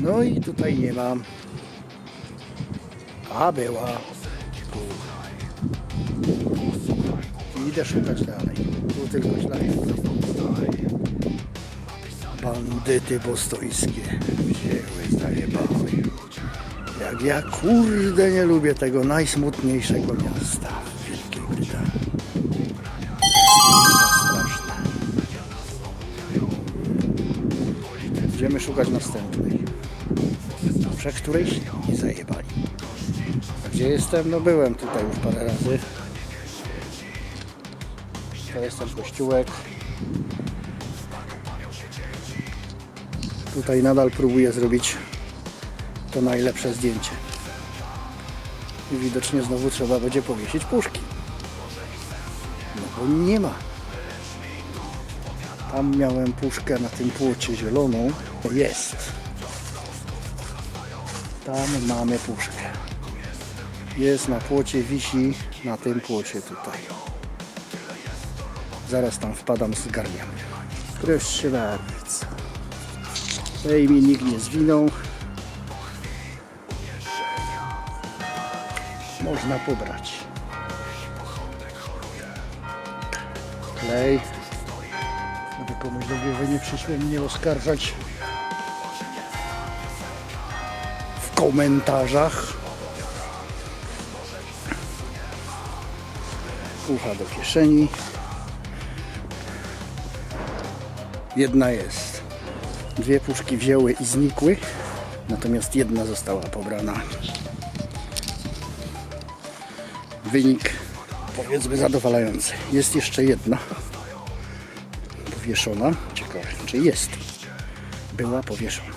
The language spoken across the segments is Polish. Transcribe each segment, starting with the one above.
No i tutaj nie mam. A była. Idę szukać dalej. Tu tylko ślady. Bandyty bostońskie wzięły, zajebały. Jak ja kurde nie lubię tego najsmutniejszego miasta w Wielkiej Brytanii. Będziemy szukać następnej. Prze którejś nie zajebali. Gdzie jestem? No byłem tutaj już parę razy. To jest ten kościółek. Tutaj nadal próbuję zrobić to najlepsze zdjęcie. I widocznie znowu trzeba będzie powiesić puszki. No bo nie ma. Tam miałem puszkę na tym płocie zieloną. Jest. Tam mamy puszkę. Jest na płocie, wisi na tym płocie tutaj. Zaraz tam wpadam z garniami. Proszę bardzo. Tej mi nikt nie zwinął. Można pobrać. Klej. Żeby komuś do głowy nie przyszło mnie oskarżać komentarzach. Ucha do kieszeni. Jedna jest. Dwie puszki wzięły i znikły, natomiast jedna została pobrana. Wynik powiedzmy zadowalający. Jest jeszcze jedna powieszona. Ciekawe, czy jest. Była powieszona.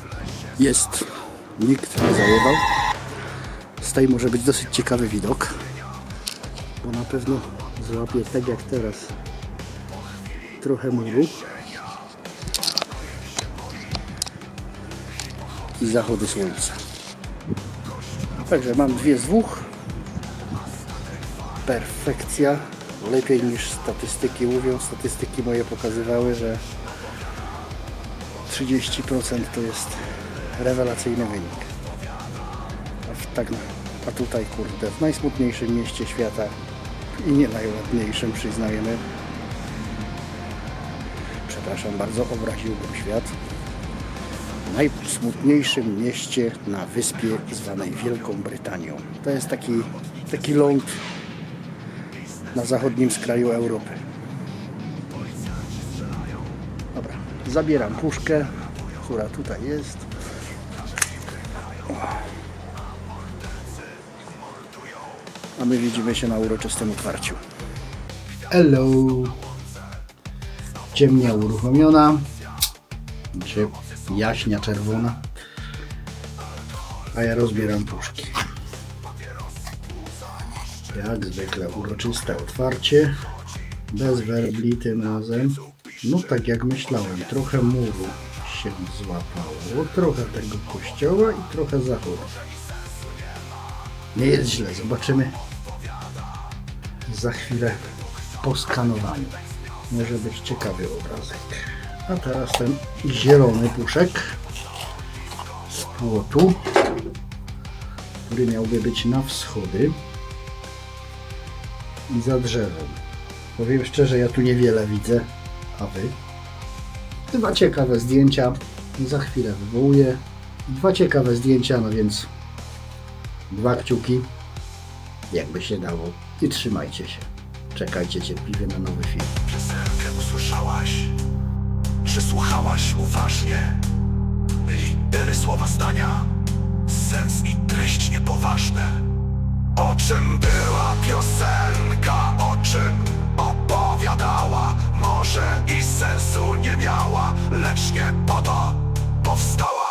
Jest. Nikt nie zajebał. Z tej może być dosyć ciekawy widok, bo na pewno złapie tak jak teraz trochę muru i zachody słońca. Także mam dwie z dwóch. Perfekcja. Lepiej niż statystyki mówią. Statystyki moje pokazywały, że 30% to jest rewelacyjny wynik. A, w, tak, a tutaj kurde, w najsmutniejszym mieście świata i nie najładniejszym przyznajemy. Przepraszam bardzo, obraziłbym świat najsmutniejszym mieście na wyspie zwanej Wielką Brytanią. To jest taki, taki ląd na zachodnim skraju Europy. Dobra, zabieram puszkę, która tutaj jest. A my widzimy się na uroczystym otwarciu. Hello! Ciemnia uruchomiona. Znaczy jaśnia czerwona. A ja rozbieram puszki. Jak zwykle uroczyste otwarcie. Bez werbli tym razem. No tak jak myślałem, trochę muru się złapało, trochę tego kościoła i trochę zachodu. Nie jest źle, zobaczymy za chwilę po skanowaniu. Może być ciekawy obrazek. A teraz ten zielony puszek z płotu, który miałby być na wschody i za drzewem. Powiem szczerze, ja tu niewiele widzę, a wy? Dwa ciekawe zdjęcia, za chwilę wywołuję. Dwa ciekawe zdjęcia, no więc dwa kciuki, jakby się dało. I trzymajcie się. Czekajcie cierpliwie na nowy film. Piosenkę usłyszałaś? Przysłuchałaś uważnie? Litery słowa zdania, sens i treść niepoważne. O czym była piosenka, o czym opowiadała? Może i sensu nie miała, lecz nie po to powstała.